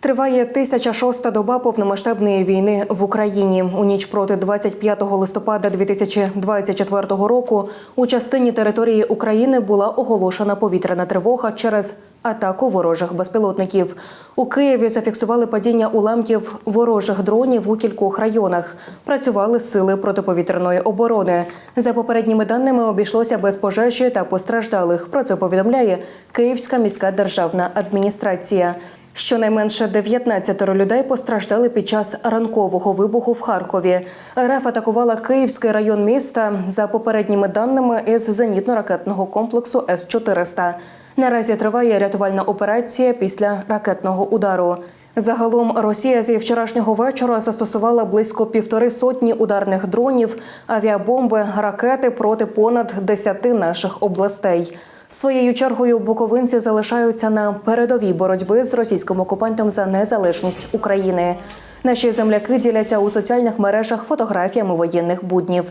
Триває 1006-та доба повномасштабної війни в Україні. У ніч проти 25 листопада 2024 року у частині території України була оголошена повітряна тривога через атаку ворожих безпілотників. У Києві зафіксували падіння уламків ворожих дронів у кількох районах. Працювали сили протиповітряної оборони. За попередніми даними обійшлося без пожежі та постраждалих. Про це повідомляє Київська міська державна адміністрація. Щонайменше 19 людей постраждали під час ранкового вибуху в Харкові. РФ атакувала Київський район міста за попередніми даними із зенітно-ракетного комплексу С-400. Наразі триває рятувальна операція після ракетного удару. Загалом Росія зі вчорашнього вечора застосувала близько півтори сотні ударних дронів, авіабомби, ракети проти понад десяти наших областей. Своєю чергою буковинці залишаються на передовій боротьби з російським окупантом за незалежність України. Наші земляки діляться у соціальних мережах фотографіями воєнних буднів,